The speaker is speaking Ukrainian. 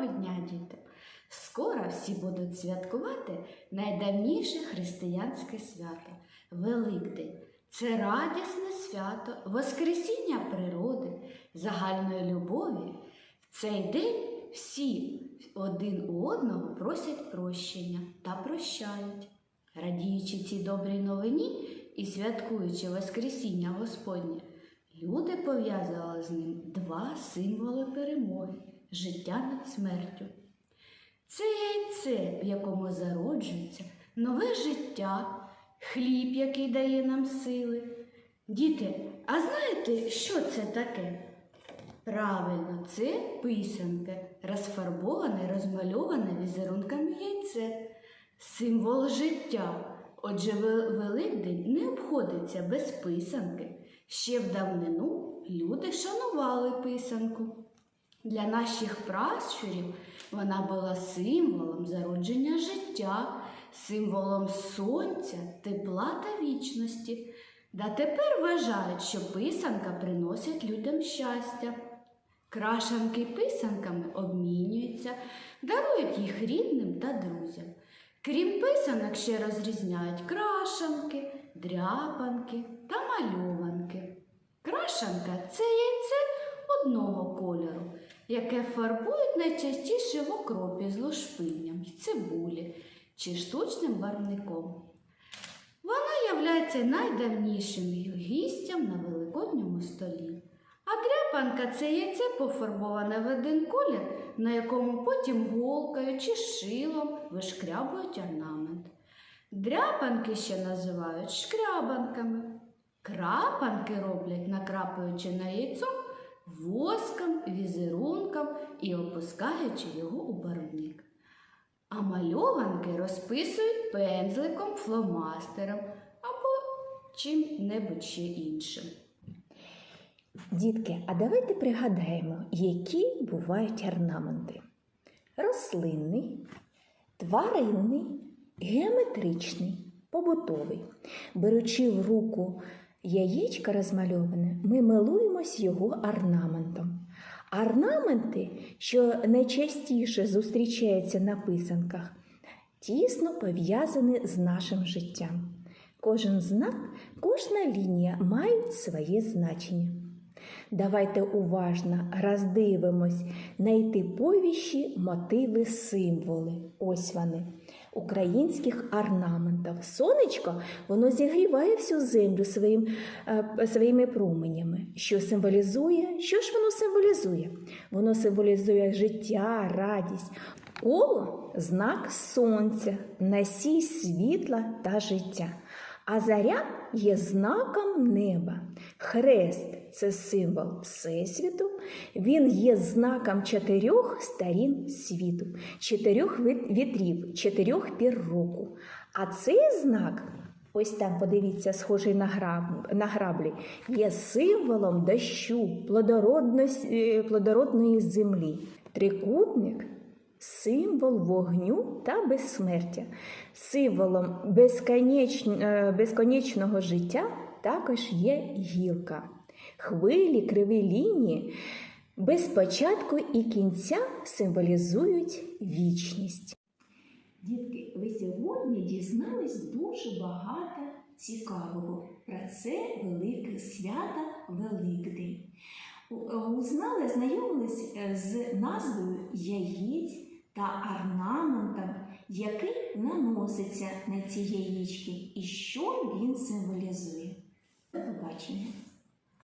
Доброго дня, діти! Скоро всі будуть святкувати найдавніше християнське свято Великдень. Це радісне свято, Воскресіння природи, загальної любові. В цей день всі один у одного просять прощення та прощають. Радіючи цій добрій новині і святкуючи Воскресіння Господнє, люди пов'язували з ним два символи перемоги життя над смертю. Це яйце, в якому зароджується нове життя, хліб, який дає нам сили. Діти, а знаєте, що це таке? Правильно, це писанка, розфарбоване, розмальоване візерунками яйце, символ життя. Отже, Великдень не обходиться без писанки. Ще в давнину люди шанували писанку. Для наших пращурів вона була символом зародження життя, символом сонця, тепла та вічності. Да тепер вважають, що писанка приносить людям щастя. Крашанки писанками обмінюються, дарують їх рідним та друзям. Крім писанок, ще розрізняють крашанки, дряпанки та мальованки. Крашанка це яйце одного яке фарбують найчастіше в окропі з лушпинням, й цибулі чи штучним барвником. Вона являється найдавнішим гістям на великодньому столі. А дряпанка це яйце пофарбоване в один колір, на якому потім голкою чи шилом вишкрябують орнамент. Дряпанки ще називають шкрябанками. Крапанки роблять, накрапуючи на яйцо воском, візерунком і опускаючи його у барвник. А мальованки розписують пензликом, фломастером або чим-небудь ще іншим. Дітки, а давайте пригадаємо, які бувають орнаменти: рослинний, тваринний, геометричний, побутовий. Беручи в руку яєчко розмальоване, ми милуємось його орнаментом. Орнаменти, що найчастіше зустрічаються на писанках, тісно пов'язані з нашим життям. Кожен знак, кожна лінія мають своє значення. Давайте уважно роздивимось найтиповіші мотиви символи. Ось вони. Українських орнаментів. Сонечко воно зігріває всю землю своїм, е, своїми променями. Що символізує? Що ж воно символізує? Воно символізує життя, радість. Коло знак сонця, носій світла та життя. А заря є знаком неба. Хрест це символ Всесвіту. Він є знаком чотирьох сторін світу, чотирьох вітрів, чотирьох пір року. А цей знак, ось там, подивіться, схожий на, граб, на граблі, є символом дощу, плодородної землі. Трикутник символ вогню та безсмертя. Символом безконеч- е, безконечного життя також є гілка. Хвилі, криві лінії без початку і кінця символізують вічність. Дітки, ви сьогодні дізнались дуже багато цікавого про це велике свято Великдень. Е, Узнали, знайомились е, з назвою яєць та орнаментом, який наноситься на ці яєчки і що він символізує. До побачення!